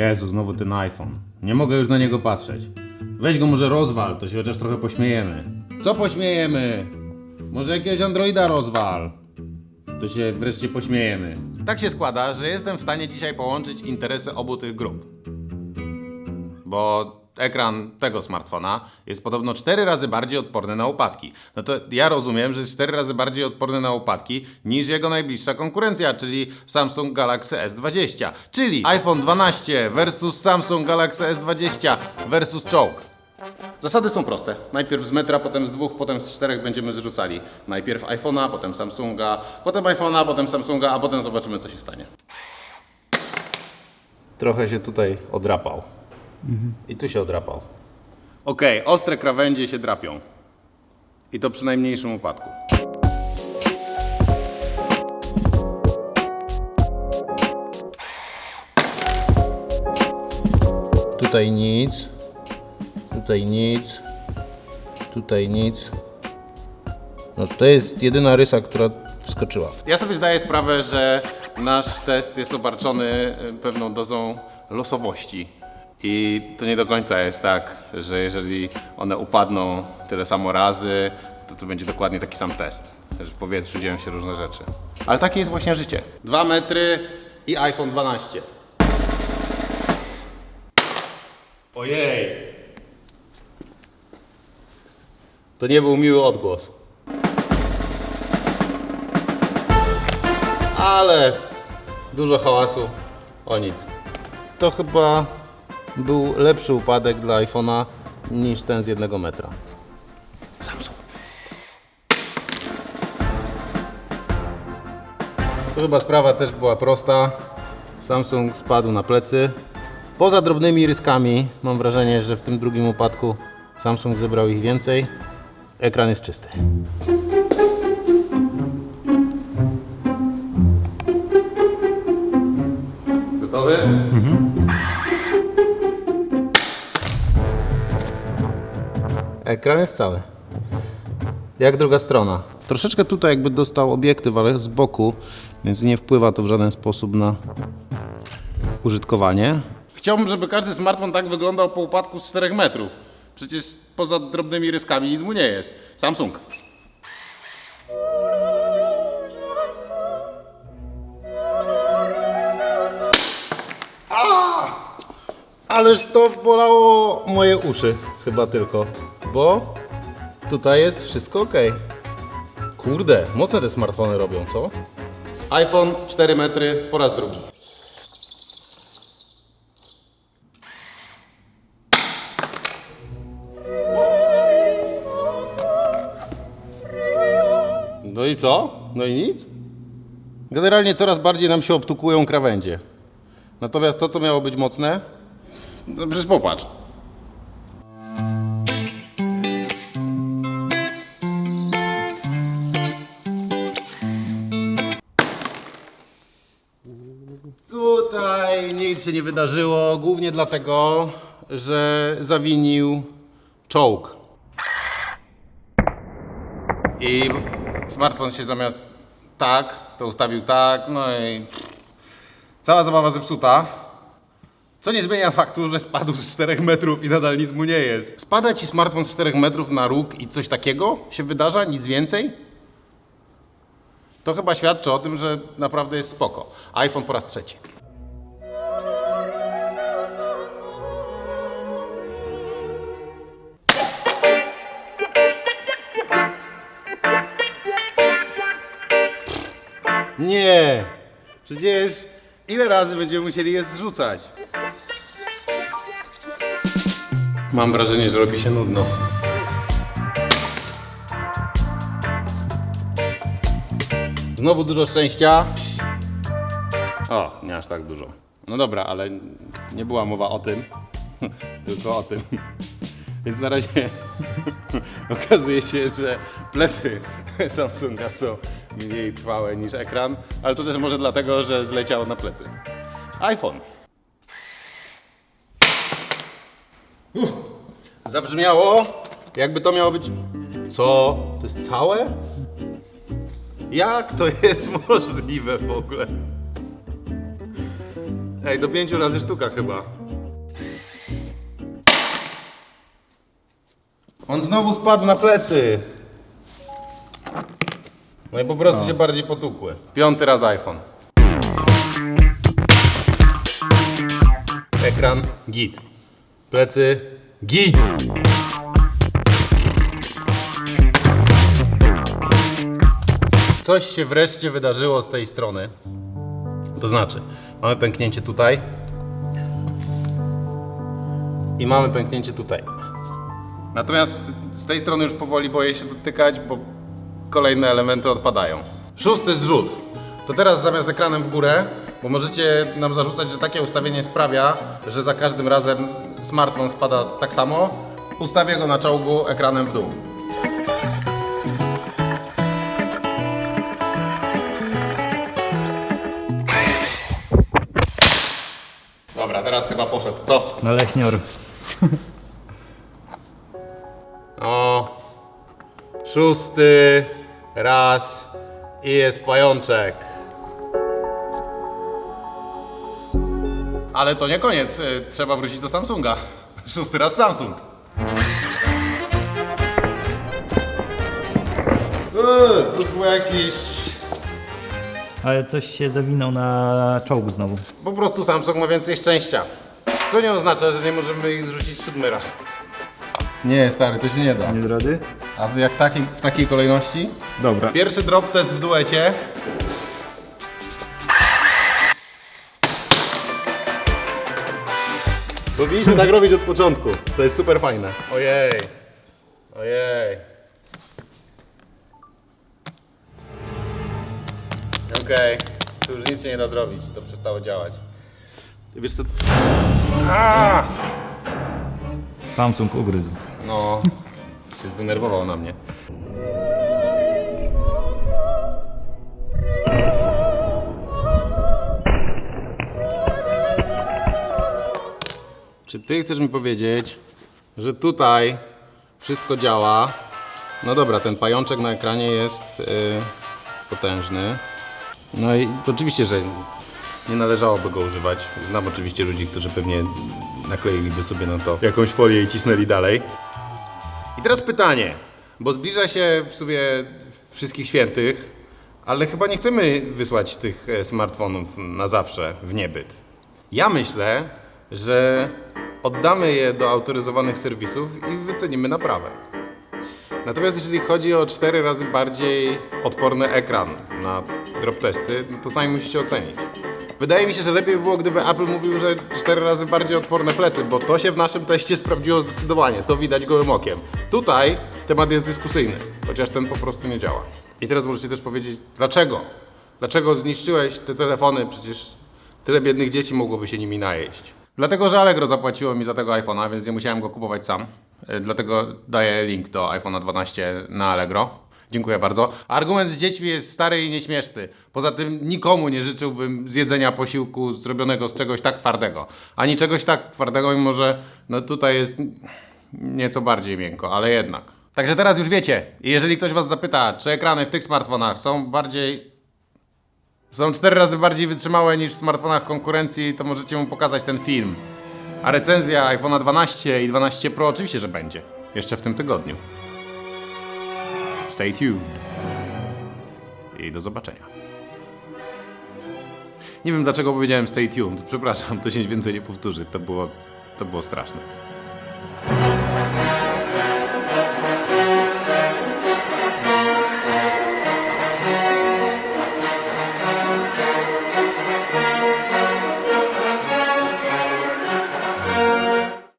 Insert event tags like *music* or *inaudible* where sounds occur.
Jezu, znowu ten iPhone. Nie mogę już na niego patrzeć. Weź go może rozwal, to się chociaż trochę pośmiejemy. Co pośmiejemy? Może jakiegoś Androida rozwal. To się wreszcie pośmiejemy. Tak się składa, że jestem w stanie dzisiaj połączyć interesy obu tych grup. Bo ekran tego smartfona jest podobno 4 razy bardziej odporny na upadki. No to ja rozumiem, że jest 4 razy bardziej odporny na upadki niż jego najbliższa konkurencja, czyli Samsung Galaxy S20. Czyli iPhone 12 versus Samsung Galaxy S20 versus czołg. Zasady są proste. Najpierw z metra, potem z dwóch, potem z czterech będziemy zrzucali. Najpierw iPhone'a, potem Samsunga, potem iPhone'a, potem Samsunga, a potem zobaczymy co się stanie. Trochę się tutaj odrapał. I tu się odrapał. Okej, ostre krawędzie się drapią. I to przy najmniejszym upadku. Tutaj nic. Tutaj nic. Tutaj nic. No to jest jedyna rysa, która wskoczyła. Ja sobie zdaję sprawę, że nasz test jest obarczony y, pewną dozą losowości. I to nie do końca jest tak, że jeżeli one upadną tyle samo razy, to to będzie dokładnie taki sam test. Że w powietrzu dzieją się różne rzeczy. Ale takie jest właśnie życie. Dwa metry i iPhone 12. Ojej! To nie był miły odgłos. Ale dużo hałasu o nic. To chyba był lepszy upadek dla iPhone'a niż ten z jednego metra. Samsung. To chyba sprawa też była prosta. Samsung spadł na plecy. Poza drobnymi ryskami mam wrażenie, że w tym drugim upadku Samsung zebrał ich więcej. Ekran jest czysty. Gotowy? Ekran jest cały. Jak druga strona. Troszeczkę tutaj jakby dostał obiektyw, ale z boku, więc nie wpływa to w żaden sposób na użytkowanie. Chciałbym, żeby każdy smartfon tak wyglądał po upadku z 4 metrów. Przecież poza drobnymi ryskami nic mu nie jest. Samsung. Ależ to bolało moje uszy, chyba tylko, bo tutaj jest wszystko ok. Kurde, mocne te smartfony robią, co? iPhone 4 metry po raz drugi. No i co? No i nic? Generalnie coraz bardziej nam się obtukują krawędzie. Natomiast to, co miało być mocne, no przecież popatrz. Tutaj nic się nie wydarzyło, głównie dlatego, że zawinił czołg. I smartfon się zamiast tak, to ustawił tak, no i cała zabawa zepsuta. Co nie zmienia faktu, że spadł z 4 metrów i nadal nic mu nie jest. Spada ci smartfon z 4 metrów na róg i coś takiego się wydarza? Nic więcej? To chyba świadczy o tym, że naprawdę jest spoko. iPhone po raz trzeci. Nie! Przecież ile razy będziemy musieli je zrzucać? Mam wrażenie, że robi się nudno. Znowu dużo szczęścia. O, nie aż tak dużo. No dobra, ale nie była mowa o tym, *laughs* tylko o tym. Więc na razie *laughs* okazuje się, że plecy *laughs* Samsunga są mniej trwałe niż ekran, ale to też może dlatego, że zleciało na plecy. iPhone. Uff, zabrzmiało, jakby to miało być. Co? To jest całe? Jak to jest *laughs* możliwe w ogóle? Ej, do pięciu razy sztuka chyba. On znowu spadł na plecy. No i po prostu się bardziej potukły. Piąty raz iPhone. Ekran git. Plecy git. Coś się wreszcie wydarzyło z tej strony. To znaczy, mamy pęknięcie tutaj i mamy pęknięcie tutaj. Natomiast z tej strony już powoli boję się dotykać, bo kolejne elementy odpadają. Szósty zrzut. To teraz zamiast ekranem w górę, bo możecie nam zarzucać, że takie ustawienie sprawia, że za każdym razem smartfon spada tak samo, ustawię go na czołgu ekranem w dół. Dobra, teraz chyba poszedł, co? No leśnior. *laughs* szósty raz i jest pajączek. Ale to nie koniec, y, trzeba wrócić do Samsunga. Szósty raz Samsung. Eee, to było jakiś... Ale coś się zawinął na czołgu znowu. Po prostu Samsung ma więcej szczęścia. Co nie oznacza, że nie możemy ich zrzucić siódmy raz. Nie, stary, to się nie da. Nie rady? A wy jak takiej, w takiej kolejności? Dobra. Pierwszy drop test w duecie. Powinniśmy tak robić od początku. To jest super fajne. Ojej. Ojej. Okej. Tu już nic się nie da zrobić. To przestało działać. Ty wiesz co? Samsung ugryzł. No. Się zdenerwował na mnie. Czy ty chcesz mi powiedzieć, że tutaj wszystko działa? No dobra, ten pajączek na ekranie jest yy, potężny. No i oczywiście, że nie należałoby go używać. Znam oczywiście ludzi, którzy pewnie nakleiliby sobie na to jakąś folię i cisnęli dalej. I teraz pytanie, bo zbliża się w sobie wszystkich świętych, ale chyba nie chcemy wysłać tych e, smartfonów na zawsze w niebyt. Ja myślę, że oddamy je do autoryzowanych serwisów i wycenimy naprawę. Natomiast jeżeli chodzi o 4 razy bardziej odporny ekran na drop testy, no to sami musicie ocenić. Wydaje mi się, że lepiej by było, gdyby Apple mówił, że 4 razy bardziej odporne plecy, bo to się w naszym teście sprawdziło zdecydowanie, to widać gołym okiem. Tutaj temat jest dyskusyjny, chociaż ten po prostu nie działa. I teraz możecie też powiedzieć, dlaczego? Dlaczego zniszczyłeś te telefony? Przecież tyle biednych dzieci mogłoby się nimi najeść. Dlatego, że Allegro zapłaciło mi za tego iPhone'a, więc nie musiałem go kupować sam. Dlatego daję link do iPhone'a 12 na Allegro. Dziękuję bardzo. Argument z dziećmi jest stary i nieśmieszny. Poza tym nikomu nie życzyłbym zjedzenia posiłku zrobionego z czegoś tak twardego. Ani czegoś tak twardego, mimo że no tutaj jest nieco bardziej miękko, ale jednak. Także teraz już wiecie. I jeżeli ktoś Was zapyta, czy ekrany w tych smartfonach są bardziej są cztery razy bardziej wytrzymałe niż w smartfonach konkurencji, to możecie mu pokazać ten film. A recenzja iPhone'a 12 i 12 Pro oczywiście, że będzie. Jeszcze w tym tygodniu. Stay tuned. I do zobaczenia. Nie wiem dlaczego powiedziałem stay tuned. Przepraszam, to się więcej nie powtórzy. To było, to było straszne.